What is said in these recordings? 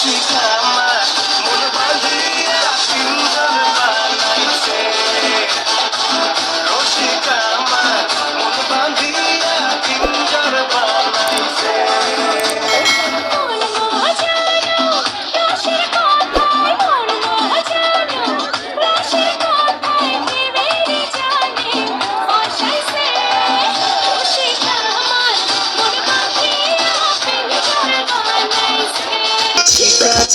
Chicago.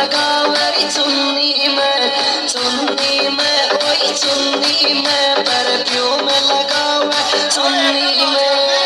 लगावरी चुन्नी में चुन्नी में ओई चुन्नी में पर क्यों में लगावे चुन्नी में।